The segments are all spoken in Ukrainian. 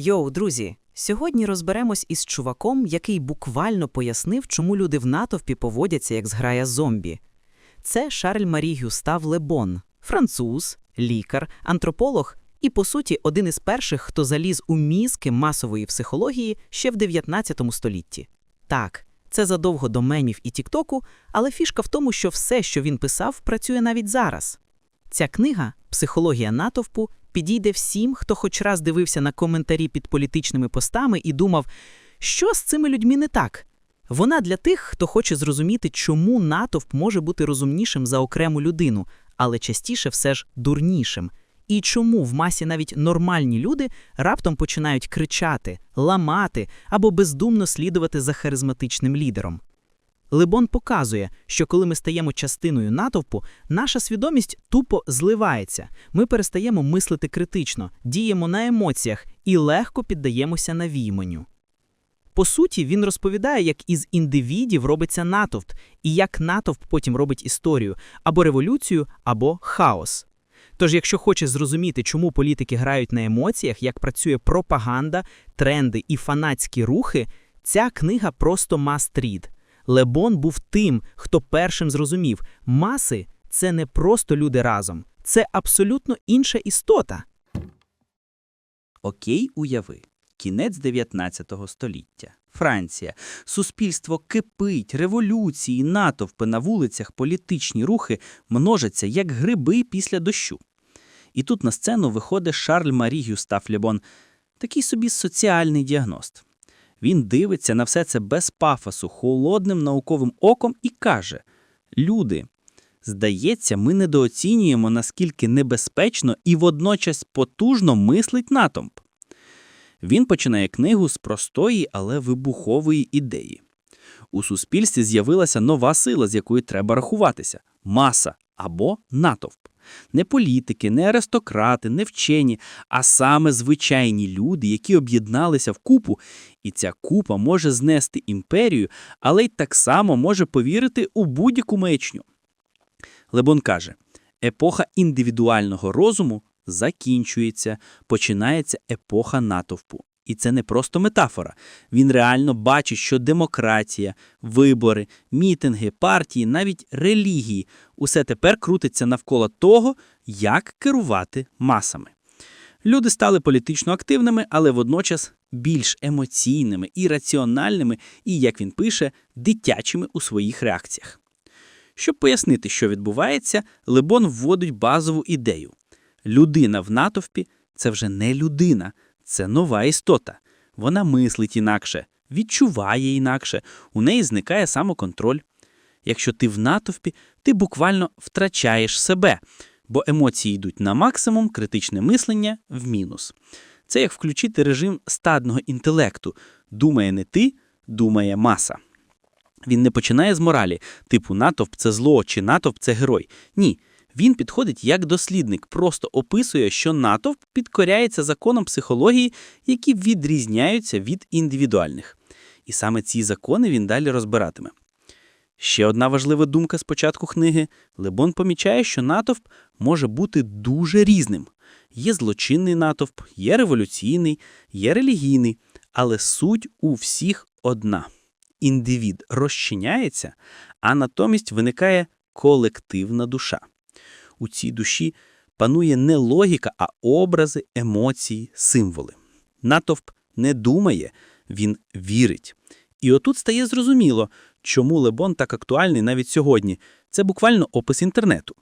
Йоу, друзі! Сьогодні розберемось із чуваком, який буквально пояснив, чому люди в натовпі поводяться як зграя зомбі. Це Шарль Марі Гюстав Лебон, француз, лікар, антрополог і, по суті, один із перших, хто заліз у мізки масової психології ще в 19 столітті. Так, це задовго до мемів і Тіктоку, але фішка в тому, що все, що він писав, працює навіть зараз. Ця книга Психологія натовпу підійде всім, хто хоч раз дивився на коментарі під політичними постами і думав, що з цими людьми не так. Вона для тих, хто хоче зрозуміти, чому натовп може бути розумнішим за окрему людину, але частіше все ж дурнішим. І чому в масі навіть нормальні люди раптом починають кричати, ламати або бездумно слідувати за харизматичним лідером. Лебон показує, що коли ми стаємо частиною натовпу, наша свідомість тупо зливається. Ми перестаємо мислити критично, діємо на емоціях і легко піддаємося навійманню. По суті, він розповідає, як із індивідів робиться натовп, і як натовп потім робить історію або революцію, або хаос. Тож, якщо хочеш зрозуміти, чому політики грають на емоціях, як працює пропаганда, тренди і фанатські рухи, ця книга просто read. Лебон був тим, хто першим зрозумів, маси це не просто люди разом, це абсолютно інша істота. Окей, уяви. Кінець 19 століття. Франція. Суспільство кипить, революції, натовпи на вулицях, політичні рухи множаться, як гриби після дощу. І тут на сцену виходить Шарль Марі Гюстав Лебон, такий собі соціальний діагност. Він дивиться на все це без пафосу, холодним науковим оком і каже: Люди, здається, ми недооцінюємо, наскільки небезпечно і водночас потужно мислить натовп. Він починає книгу з простої, але вибухової ідеї. У суспільстві з'явилася нова сила, з якою треба рахуватися маса або натовп. Не політики, не аристократи, не вчені, а саме звичайні люди, які об'єдналися в купу, і ця купа може знести імперію, але й так само може повірити у будь-яку маячню. Лебон каже: епоха індивідуального розуму закінчується, починається епоха натовпу. І це не просто метафора. Він реально бачить, що демократія, вибори, мітинги, партії, навіть релігії усе тепер крутиться навколо того, як керувати масами. Люди стали політично активними, але водночас більш емоційними і раціональними, і, як він пише, дитячими у своїх реакціях. Щоб пояснити, що відбувається, Лебон вводить базову ідею: людина в натовпі це вже не людина, це нова істота. Вона мислить інакше, відчуває інакше, у неї зникає самоконтроль. Якщо ти в натовпі, ти буквально втрачаєш себе, бо емоції йдуть на максимум, критичне мислення в мінус. Це як включити режим стадного інтелекту. Думає не ти, думає маса. Він не починає з моралі, типу натовп це зло чи натовп це герой. Ні. Він підходить як дослідник, просто описує, що натовп підкоряється законам психології, які відрізняються від індивідуальних. І саме ці закони він далі розбиратиме. Ще одна важлива думка з початку книги: Лебон помічає, що натовп може бути дуже різним. Є злочинний натовп, є революційний, є релігійний, але суть у всіх одна: індивід розчиняється, а натомість виникає колективна душа. У цій душі панує не логіка, а образи, емоції, символи. Натовп не думає, він вірить. І отут стає зрозуміло, чому Лебон так актуальний навіть сьогодні. Це буквально опис інтернету.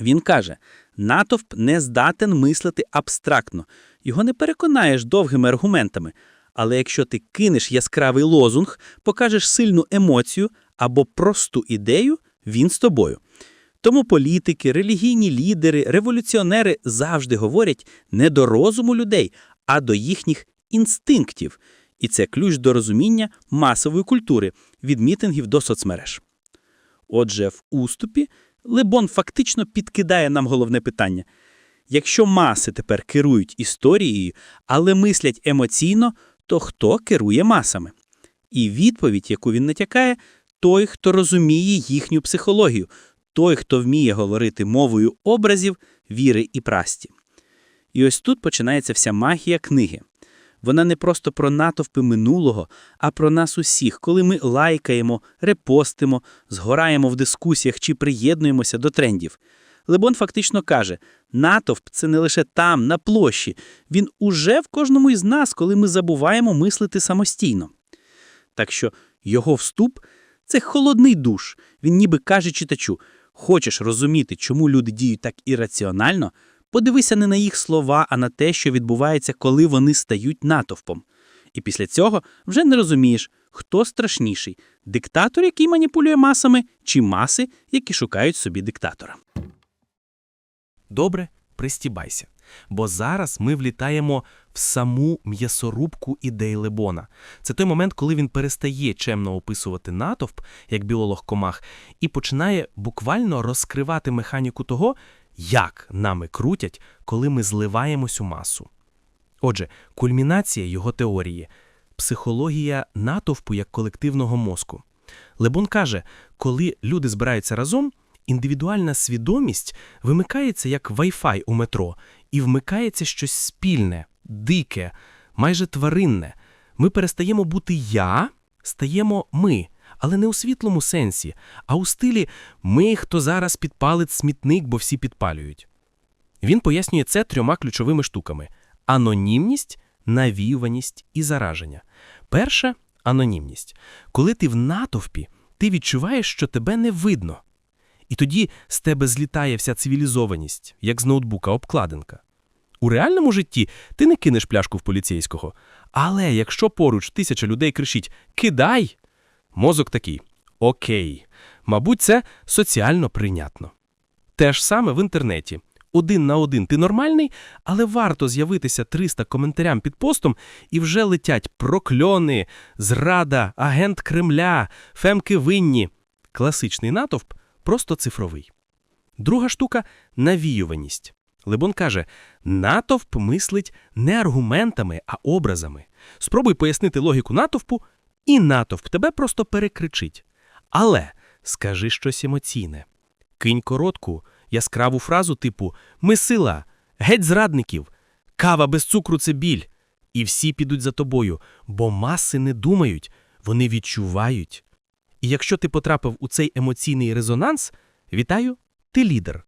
Він каже: натовп не здатен мислити абстрактно, його не переконаєш довгими аргументами. Але якщо ти кинеш яскравий лозунг, покажеш сильну емоцію або просту ідею, він з тобою. Тому політики, релігійні лідери, революціонери завжди говорять не до розуму людей, а до їхніх інстинктів. І це ключ до розуміння масової культури від мітингів до соцмереж. Отже, в уступі Лебон фактично підкидає нам головне питання: якщо маси тепер керують історією, але мислять емоційно, то хто керує масами? І відповідь, яку він натякає, той, хто розуміє їхню психологію, той, хто вміє говорити мовою образів, віри і прасті. І ось тут починається вся магія книги. Вона не просто про натовпи минулого, а про нас усіх, коли ми лайкаємо, репостимо, згораємо в дискусіях чи приєднуємося до трендів. Лебон фактично каже, натовп – це не лише там, на площі. Він уже в кожному із нас, коли ми забуваємо мислити самостійно. Так що його вступ – це холодний душ. Він ніби каже читачу, хочеш розуміти, чому люди діють так ірраціонально, подивися не на їх слова, а на те, що відбувається, коли вони стають натовпом. І після цього вже не розумієш, хто страшніший – диктатор, який маніпулює масами, чи маси, які шукають собі диктатора. Добре, пристібайся. Бо зараз ми влітаємо в саму м'ясорубку ідей Лебона. Це той момент, коли він перестає чемно описувати натовп, як біолог комах, і починає буквально розкривати механіку того, як нами крутять, коли ми зливаємось у масу. Отже, кульмінація його теорії психологія натовпу як колективного мозку. Лебон каже, коли люди збираються разом, індивідуальна свідомість вимикається як Wi-Fi у метро, і вмикається щось спільне, дике, майже тваринне. Ми перестаємо бути я, стаємо ми, але не у світлому сенсі, а у стилі ми, хто зараз підпалить смітник, бо всі підпалюють. Він пояснює це трьома ключовими штуками: анонімність, навіюваність і зараження. Перше анонімність. Коли ти в натовпі, ти відчуваєш, що тебе не видно. І тоді з тебе злітає вся цивілізованість, як з ноутбука обкладинка. У реальному житті ти не кинеш пляшку в поліцейського. Але якщо поруч тисяча людей кричить Кидай! Мозок такий Окей. Мабуть, це соціально прийнятно. Те ж саме в інтернеті. Один на один ти нормальний, але варто з'явитися 300 коментарям під постом, і вже летять прокльони, зрада, агент Кремля, фемки винні. Класичний натовп просто цифровий. Друга штука навіюваність. Лебон каже: натовп мислить не аргументами, а образами. Спробуй пояснити логіку натовпу, і натовп тебе просто перекричить. Але скажи щось емоційне. Кинь коротку, яскраву фразу типу Ми сила, геть зрадників, кава без цукру це біль. І всі підуть за тобою, бо маси не думають, вони відчувають. І якщо ти потрапив у цей емоційний резонанс, вітаю, ти лідер.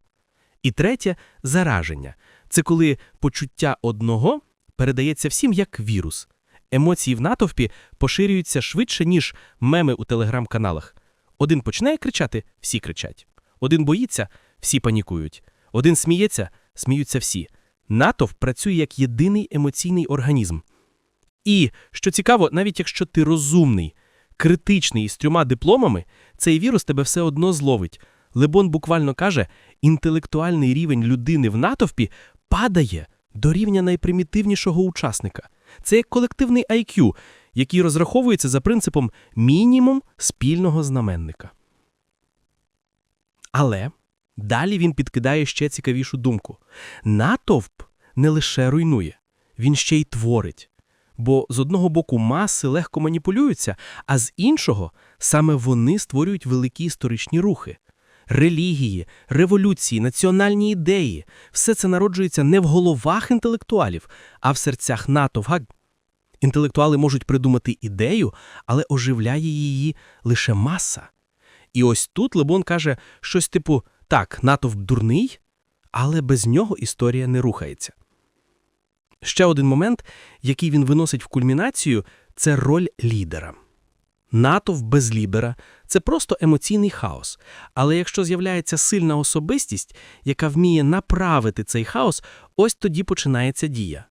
І третє зараження. Це коли почуття одного передається всім як вірус. Емоції в натовпі поширюються швидше, ніж меми у телеграм-каналах. Один починає кричати, всі кричать. Один боїться, всі панікують. Один сміється, сміються всі. Натовп працює як єдиний емоційний організм. І, що цікаво, навіть якщо ти розумний, критичний і з трьома дипломами, цей вірус тебе все одно зловить. Лебон буквально каже, інтелектуальний рівень людини в натовпі падає до рівня найпримітивнішого учасника. Це як колективний IQ, який розраховується за принципом мінімум спільного знаменника. Але далі він підкидає ще цікавішу думку. Натовп не лише руйнує, він ще й творить. Бо з одного боку маси легко маніпулюються, а з іншого саме вони створюють великі історичні рухи. Релігії, революції, національні ідеї все це народжується не в головах інтелектуалів, а в серцях натовга. Інтелектуали можуть придумати ідею, але оживляє її лише маса. І ось тут Лебон каже щось типу: так, натовп дурний, але без нього історія не рухається. Ще один момент, який він виносить в кульмінацію, це роль лідера. Натовп без лідера – це просто емоційний хаос. Але якщо з'являється сильна особистість, яка вміє направити цей хаос, ось тоді починається дія.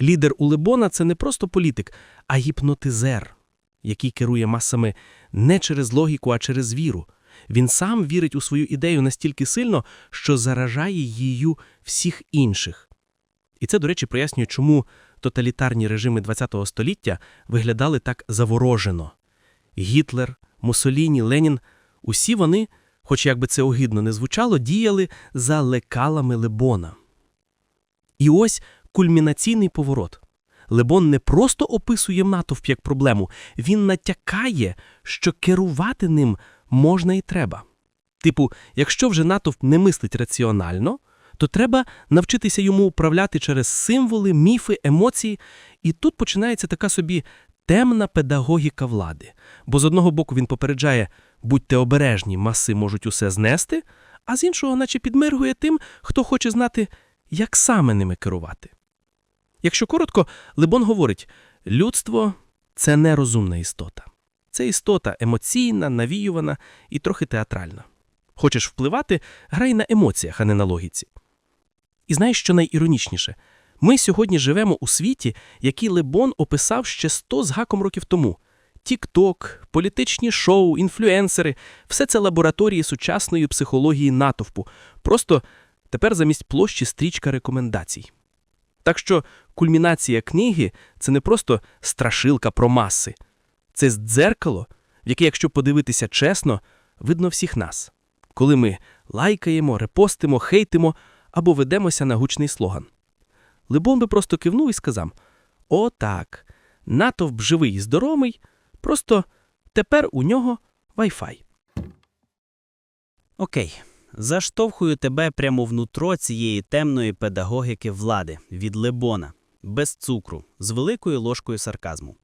Лідер у Лебона – це не просто політик, а гіпнотизер, який керує масами не через логіку, а через віру. Він сам вірить у свою ідею настільки сильно, що заражає її всіх інших. І це, до речі, пояснює, чому тоталітарні режими ХХ століття виглядали так заворожено. Гітлер, Муссоліні, Ленін – усі вони, хоч як би це огидно не звучало, діяли за лекалами Лебона. І ось кульмінаційний поворот. Лебон не просто описує натовп як проблему, він натякає, що керувати ним можна і треба. Типу, якщо вже натовп не мислить раціонально, то треба навчитися йому управляти через символи, міфи, емоції. І тут починається така собі темна педагогіка влади. Бо з одного боку він попереджає будьте обережні, маси можуть усе знести, а з іншого, наче підмиргує тим, хто хоче знати, як саме ними керувати. Якщо коротко, Лебон говорить: людство це нерозумна істота. Це істота емоційна, навіювана і трохи театральна. Хочеш впливати, грай на емоціях, а не на логіці. І знаєш, що найіронічніше? Ми сьогодні живемо у світі, який Лебон описав ще 100 з гаком років тому. Тік-ток, політичні шоу, інфлюенсери все це лабораторії сучасної психології натовпу. Просто тепер замість площі стрічка рекомендацій. Так що кульмінація книги це не просто страшилка про маси, це дзеркало, в яке, якщо подивитися чесно, видно всіх нас, коли ми лайкаємо, репостимо, хейтимо або ведемося на гучний слоган. Либон би просто кивнув і сказав: О, так, натовп живий і здоровий, просто тепер у нього Wi-Fi. Окей, заштовхую тебе прямо внутро цієї темної педагогіки влади від Лебона, без цукру, з великою ложкою сарказму.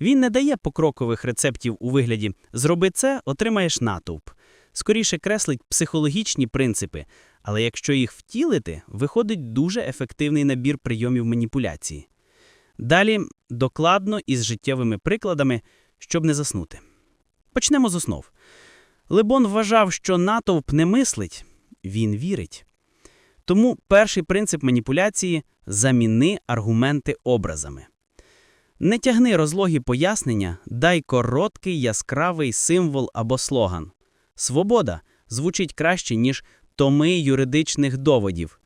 Він не дає покрокових рецептів у вигляді «зроби це, отримаєш натовп». Скоріше креслить психологічні принципи, але якщо їх втілити, виходить дуже ефективний набір прийомів маніпуляції. Далі докладно із життєвими прикладами, щоб не заснути. Почнемо з основ. Лебон вважав, що натовп не мислить, він вірить. Тому перший принцип маніпуляції заміни аргументи образами. Не тягни розлогі пояснення, дай короткий яскравий символ або слоган. Свобода звучить краще, ніж томи юридичних доводів.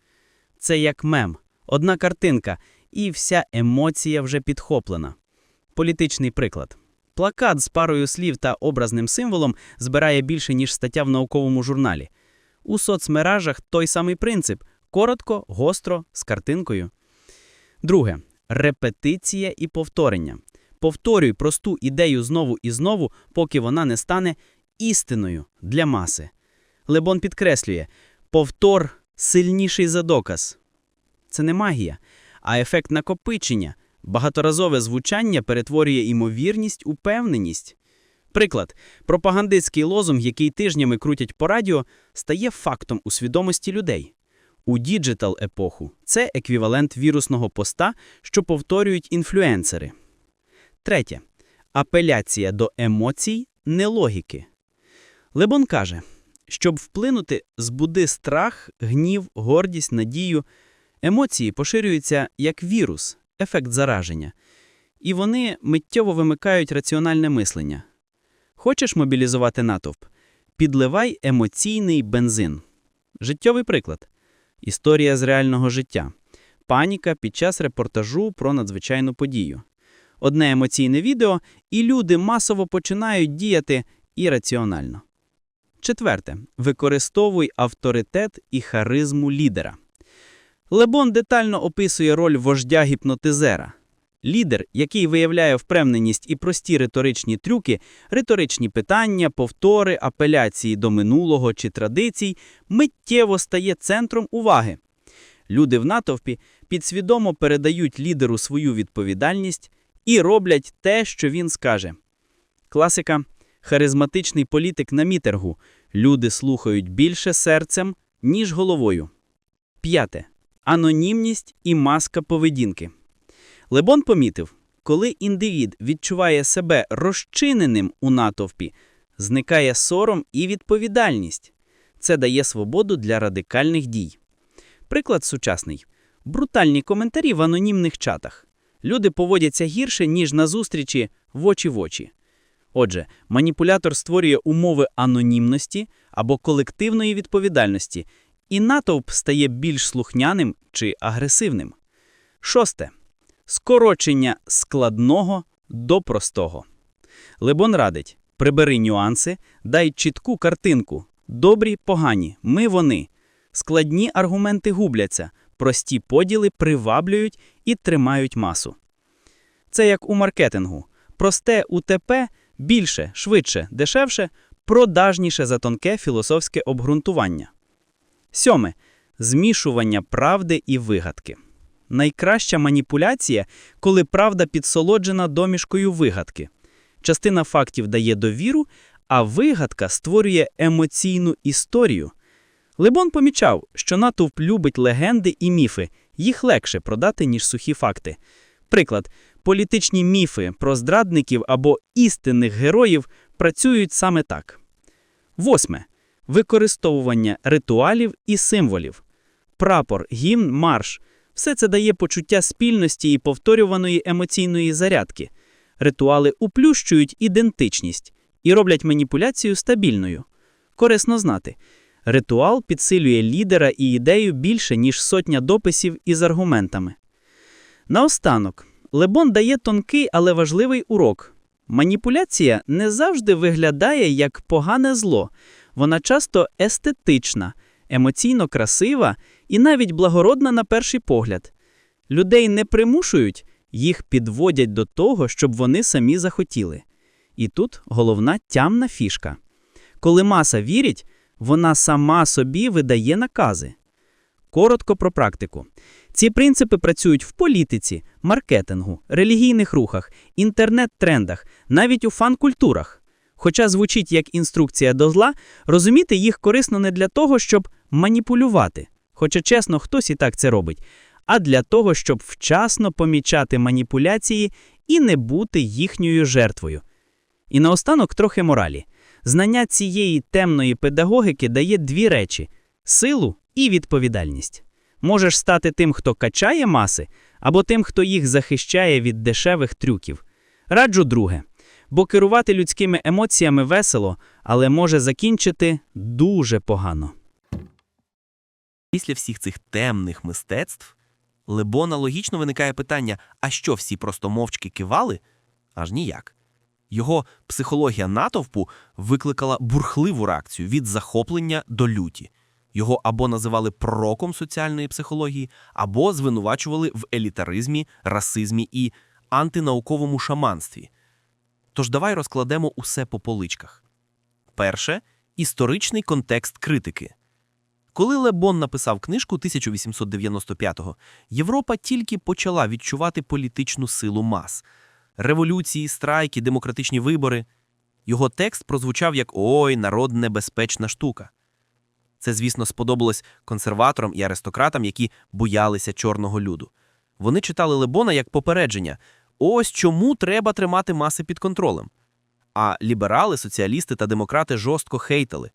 Це як мем, одна картинка, і вся емоція вже підхоплена. Політичний приклад. Плакат з парою слів та образним символом збирає більше, ніж стаття в науковому журналі. У соцмережах той самий принцип коротко, гостро, з картинкою. Друге репетиція і повторення. Повторюй просту ідею знову і знову, поки вона не стане істиною для маси. Лебон підкреслює: повтор сильніший за доказ. Це не магія, а ефект накопичення. Багаторазове звучання перетворює імовірність у певненість. Приклад, пропагандистський лозунг, який тижнями крутять по радіо, стає фактом у свідомості людей. У діджитал-епоху це еквівалент вірусного поста, що повторюють інфлюенсери. Третє. Апеляція до емоцій, не логіки. Лебон каже, щоб вплинути, збуди страх, гнів, гордість, надію. Емоції поширюються як вірус, ефект зараження, і вони миттєво вимикають раціональне мислення. Хочеш мобілізувати натовп? Підливай емоційний бензин. Життєвий приклад. Історія з реального життя. Паніка під час репортажу про надзвичайну подію. Одне емоційне відео, і люди масово починають діяти ірраціонально. Четверте. Використовуй авторитет і харизму лідера. Лебон детально описує роль вождя-гіпнотизера. Лідер, який виявляє впевненість і прості риторичні трюки, риторичні питання, повтори, апеляції до минулого чи традицій, миттєво стає центром уваги. Люди в натовпі підсвідомо передають лідеру свою відповідальність і роблять те, що він скаже. Класика харизматичний політик на мітергу. Люди слухають більше серцем, ніж головою. П'яте. Анонімність і маска поведінки. Лебон помітив, коли індивід відчуває себе розчиненим у натовпі, зникає сором і відповідальність. Це дає свободу для радикальних дій. Приклад сучасний: брутальні коментарі в анонімних чатах. Люди поводяться гірше, ніж на зустрічі в очі в очі. Отже, маніпулятор створює умови анонімності або колективної відповідальності, і натовп стає більш слухняним чи агресивним. Шосте. Скорочення складного до простого. Лебон радить: прибери нюанси, дай чітку картинку. Добрі, погані, ми вони. Складні аргументи губляться, прості поділи приваблюють і тримають масу. Це як у маркетингу. Просте УТП більше, швидше, дешевше, продажніше за тонке філософське обґрунтування. Сьоме. змішування правди і вигадки. Найкраща маніпуляція, коли правда підсолоджена домішкою вигадки. Частина фактів дає довіру, а вигадка створює емоційну історію. Лебон помічав, що натовп любить легенди і міфи, їх легше продати, ніж сухі факти. Приклад, політичні міфи про зрадників або істинних героїв працюють саме так. Восьме. Використовування ритуалів і символів. Прапор, гімн, марш – все це дає почуття спільності і повторюваної емоційної зарядки. Ритуали уплющують ідентичність і роблять маніпуляцію стабільною. Корисно знати. Ритуал підсилює лідера і ідею більше, ніж сотня дописів із аргументами. Наостанок, Лебон дає тонкий, але важливий урок. Маніпуляція не завжди виглядає як погане зло. Вона часто естетична, емоційно красива і навіть благородна на перший погляд. Людей не примушують, їх підводять до того, щоб вони самі захотіли. І тут головна тямна фішка. Коли маса вірить, вона сама собі видає накази. Коротко про практику. Ці принципи працюють в політиці, маркетингу, релігійних рухах, інтернет-трендах, навіть у фан-культурах. Хоча звучить як інструкція до зла, розуміти їх корисно не для того, щоб маніпулювати, хоча чесно, хтось і так це робить, а для того, щоб вчасно помічати маніпуляції і не бути їхньою жертвою. І наостанок трохи моралі. Знання цієї темної педагогіки дає дві речі: силу і відповідальність. Можеш стати тим, хто качає маси, або тим, хто їх захищає від дешевих трюків. Раджу друге, бо керувати людськими емоціями весело, але може закінчити дуже погано. Після всіх цих темних мистецтв Лебона логічно виникає питання: а що всі просто мовчки кивали? Аж ніяк. Його психологія натовпу викликала бурхливу реакцію від захоплення до люті. Його або називали пророком соціальної психології, або звинувачували в елітаризмі, расизмі і антинауковому шаманстві. Тож давай розкладемо усе по поличках. Перше історичний контекст критики. Коли Лебон написав книжку 1895-го, Європа тільки почала відчувати політичну силу мас революції, страйки, демократичні вибори. Його текст прозвучав як Ой, народ небезпечна штука. Це, звісно, сподобалось консерваторам і аристократам, які боялися чорного люду. Вони читали Лебона як попередження: ось чому треба тримати маси під контролем. А ліберали, соціалісти та демократи жорстко хейтали.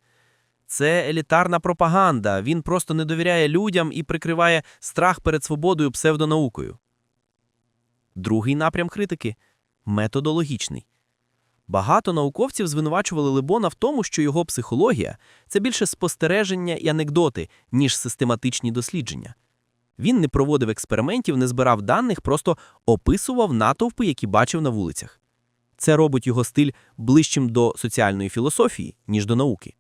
Це елітарна пропаганда, він просто не довіряє людям і прикриває страх перед свободою псевдонаукою. Другий напрям критики методологічний. Багато науковців звинувачували Лебона в тому, що його психологія це більше спостереження і анекдоти, ніж систематичні дослідження. Він не проводив експериментів, не збирав даних, просто описував натовпи, які бачив на вулицях. Це робить його стиль ближчим до соціальної філософії, ніж до науки.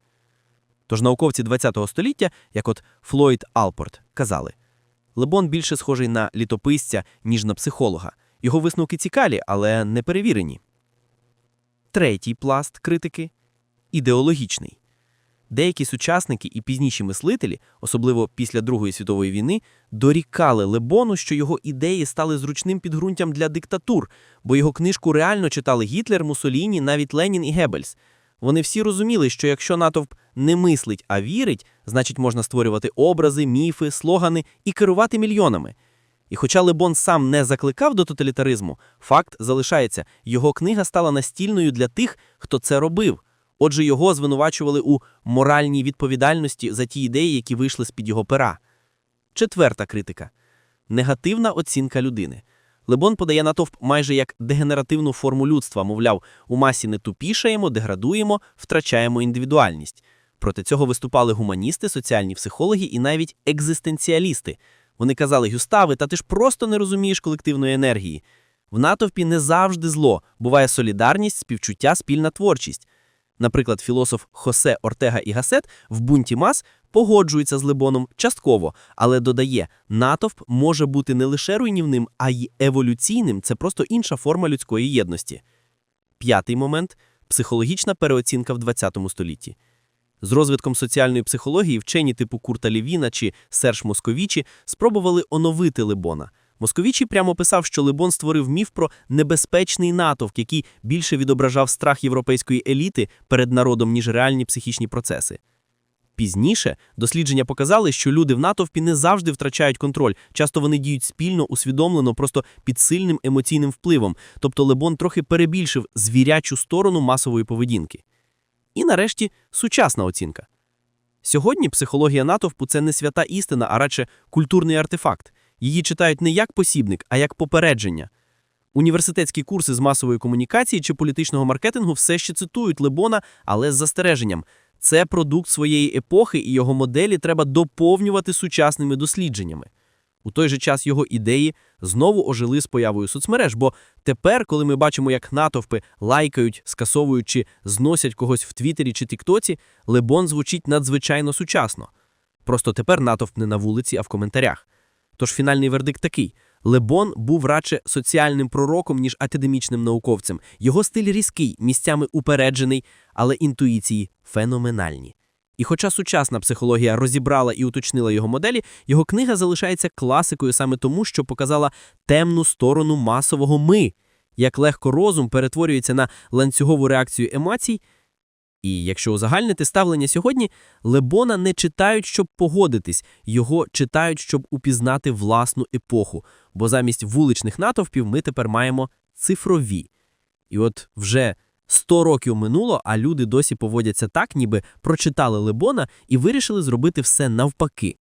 Тож науковці ХХ століття, як от Флойд Алпорт, казали: Лебон більше схожий на літописця, ніж на психолога. Його висновки цікаві, але не перевірені. Третій пласт критики ідеологічний. Деякі сучасники і пізніші мислителі, особливо після Другої світової війни, дорікали Лебону, що його ідеї стали зручним підґрунтям для диктатур, бо його книжку реально читали Гітлер, Муссоліні, навіть Ленін і Геббельс. Вони всі розуміли, що якщо натовп не мислить, а вірить, значить можна створювати образи, міфи, слогани і керувати мільйонами. І хоча Лебон сам не закликав до тоталітаризму, факт залишається, його книга стала настільною для тих, хто це робив. Отже, його звинувачували у моральній відповідальності за ті ідеї, які вийшли з-під його пера. Четверта критика негативна оцінка людини. Лебон подає натовп майже як дегенеративну форму людства, мовляв, у масі не тупішаємо, деградуємо, втрачаємо індивідуальність. Проти цього виступали гуманісти, соціальні психологи і навіть екзистенціалісти. Вони казали, Гюстави, та ти ж просто не розумієш колективної енергії. В натовпі не завжди зло, буває солідарність, співчуття, спільна творчість. Наприклад, філософ Хосе Ортега і Гасет в бунті мас погоджується з Лебоном частково, але додає, натовп може бути не лише руйнівним, а й еволюційним це просто інша форма людської єдності. П'ятий момент психологічна переоцінка в ХХ столітті. З розвитком соціальної психології вчені типу Курта Лівіна чи Серж Московічі спробували оновити Лебона. Московічі прямо писав, що Лебон створив міф про небезпечний натовп, який більше відображав страх європейської еліти перед народом, ніж реальні психічні процеси. Пізніше дослідження показали, що люди в натовпі не завжди втрачають контроль. Часто вони діють спільно, усвідомлено, просто під сильним емоційним впливом. Тобто Лебон трохи перебільшив звірячу сторону масової поведінки. І нарешті сучасна оцінка. Сьогодні психологія натовпу це не свята істина, а радше культурний артефакт. Її читають не як посібник, а як попередження. Університетські курси з масової комунікації чи політичного маркетингу все ще цитують Лебона, але з застереженням. Це продукт своєї епохи, і його моделі треба доповнювати сучасними дослідженнями. У той же час його ідеї знову ожили з появою соцмереж, бо тепер, коли ми бачимо, як натовпи лайкають, скасовують чи зносять когось в Твіттері чи Тіктоці, Лебон звучить надзвичайно сучасно. Просто тепер натовп не на вулиці, а в коментарях. Тож фінальний вердикт такий: Лебон був радше соціальним пророком, ніж академічним науковцем. Його стиль різкий, місцями упереджений, але інтуїції феноменальні. І хоча сучасна психологія розібрала і уточнила його моделі, його книга залишається класикою саме тому, що показала темну сторону масового ми, як легко розум перетворюється на ланцюгову реакцію емоцій. І якщо узагальнити ставлення сьогодні, Лебона не читають, щоб погодитись, його читають, щоб упізнати власну епоху, бо замість вуличних натовпів ми тепер маємо цифрові. І от вже 100 років минуло, а люди досі поводяться так, ніби прочитали Лебона і вирішили зробити все навпаки.